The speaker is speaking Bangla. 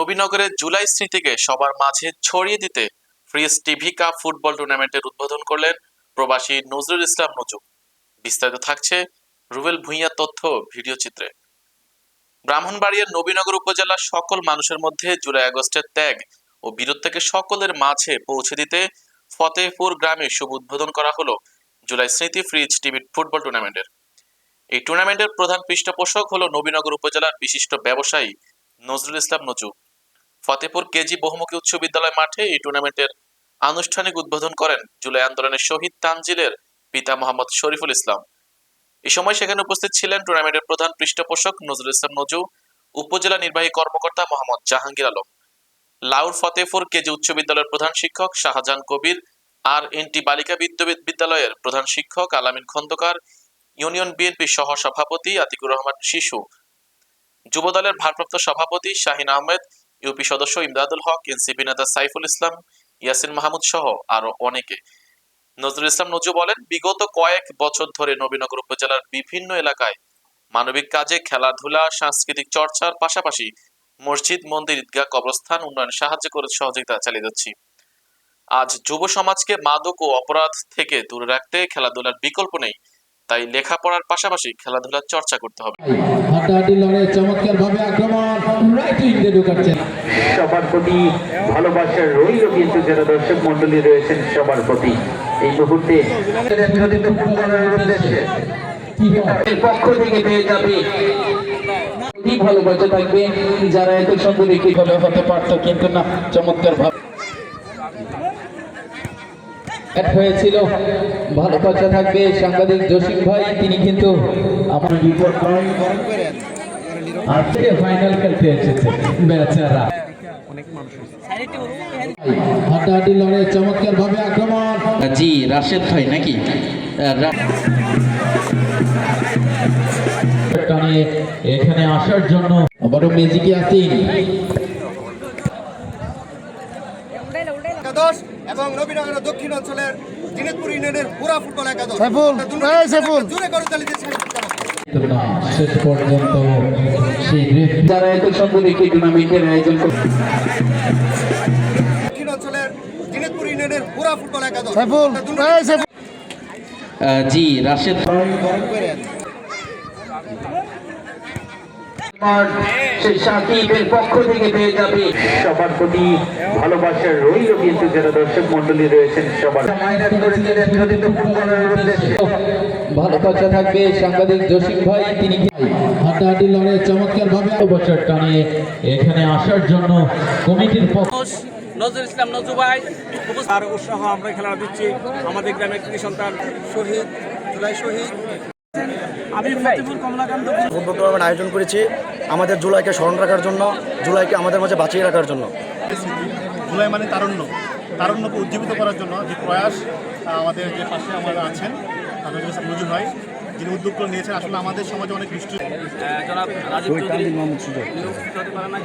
নবীনগরে জুলাই স্মৃতিকে সবার মাঝে ছড়িয়ে দিতে ফ্রিজ টিভি কাপ ফুটবল টুর্নামেন্টের উদ্বোধন করলেন প্রবাসী নজরুল ইসলাম নজু। বিস্তারিত থাকছে রুবেল ভুঁইয়া তথ্য ভিডিও চিত্রে। ব্রাহ্মণবাড়িয়ার নবীনগর উপজেলার সকল মানুষের মধ্যে জুলাই আগস্টের ত্যাগ ও বীরত্বকে সকলের মাঝে পৌঁছে দিতে ফতেহপুর গ্রামে শুভ উদ্বোধন করা হলো জুলাই স্মৃতি ফ্রিজ টিভি ফুটবল টুর্নামেন্টের। এই টুর্নামেন্টের প্রধান পৃষ্ঠপোষক হলো নবীনগর উপজেলার বিশিষ্ট ব্যবসায়ী নজরুল ইসলাম নজু। ফতেপুর কেজি বহুমুখী উচ্চ বিদ্যালয় মাঠে এই টুর্নামেন্টের আনুষ্ঠানিক উদ্বোধন করেন জুলাই আন্দোলনের শহীদ তানজিলের পিতা মোহাম্মদ শরীফুল ইসলাম। এই সময় সেখানে উপস্থিত ছিলেন টুর্নামেন্টের প্রধান পৃষ্ঠপোষক নজরুল ইসলাম নজু, উপজেলা নির্বাহী কর্মকর্তা মোহাম্মদ জাহাঙ্গীর আলম। লাউর ফতেপুর কেজি উচ্চ বিদ্যালয়ের প্রধান শিক্ষক শাহজাহান কবির, আর এনটি বালিকা বিদ্যালয়ের প্রধান শিক্ষক আলামিন খন্দকার, ইউনিয়ন বিএনপি সহ সভাপতি আতিকুর রহমান শিশু। যুবদলের ভারপ্রাপ্ত সভাপতি শাহিন আহমেদ ইউপি সদস্য ইমদাদুল হক, এনসিপি নেতা সাইফুল ইসলাম, ইয়াসিন মাহমুদ সহ আরও অনেকে। নজরুল ইসলাম নজু বলেন, বিগত কয়েক বছর ধরে নবীনগর উপজেলার বিভিন্ন এলাকায় মানবিক কাজে খেলাধুলা, সাংস্কৃতিক চর্চার পাশাপাশি মসজিদ, মন্দির, ঈদগাহ, কবরস্থান, উন্নয়নে সাহায্য করে সহযোগিতা চালিয়ে যাচ্ছি। আজ যুব সমাজকে মাদক ও অপরাধ থেকে দূরে রাখতে খেলাধুলার বিকল্প নেই, তাই লেখাপড়ার পাশাপাশি খেলাধুলার চর্চা করতে হবে। চমৎকার ভাবে আক্রমণ সবার প্রতি ভালোবাসা রইল কিন্তু যারা দর্শক মন্ডলী রয়েছেন সবার প্রতি। এই মুহূর্তে কি এর পক্ষ থেকে পেয়ে যাবে। ভালোবাসা থাকবে? যারা এত হতে পারতো? কিন্তু না চমৎকার ভাবে। হয়েছিল। ভালোবাসা থাকবে সাংবাদিক জসিম ভাই তিনি কিন্তু আমার রিপোর্ট আজকে ফাইনাল খেলতে এসেছে বেচারা হাড্ডাহাড্ডি লড়াই চমৎকার ভাবে আক্রমণ। জি রাশেদ ভাই নাকি? এখানে আসার জন্য আবারও মেজিকে আসেন। একাদশ এবং নবীনগর দক্ষিণ অঞ্চলের দিনাজপুর ইউনিয়নের পুরা ফুটবল একাদশ। জুড়ে করে সেই যারা জি রাশেদ পক্ষ থেকে পেয়ে যাবে সবার প্রতি ভালোবাসা রইল কিন্তু যারা দর্শক মন্ডলী রয়েছেন সবার ভালোবাসা থাকবে সাংবাদিক জসিম ভাই তিনি হাড্ডাহাড্ডি লড়াই চমৎকার ভাবে বছর টানে এখানে আসার জন্য কমিটির পক্ষ নজরুল ইসলাম নজরু ভাই আর উৎসাহ আমরা খেলা দিচ্ছি। আমাদের গ্রামের কৃষি সন্তান শহীদ জুলাই শহীদ। আমি কমলাকান্ত ফুটবল আয়োজন করেছি আমাদের জুলাইকে স্মরণ রাখার জন্য জুলাইকে আমাদের মাঝে বাঁচিয়ে রাখার জন্য। জুলাই মানে তারুণ্য। তারুণ্যকে উজ্জীবিত করার জন্য যে প্রয়াস আমাদের যে পাশে আমরা আছেন তাদের কাছে মজুর হয়। যিনি উদ্যোগগুলো নিয়েছেন আসলে আমাদের সমাজে অনেক বৃষ্টি জনাব রাজীব চৌধুরী পারে নাই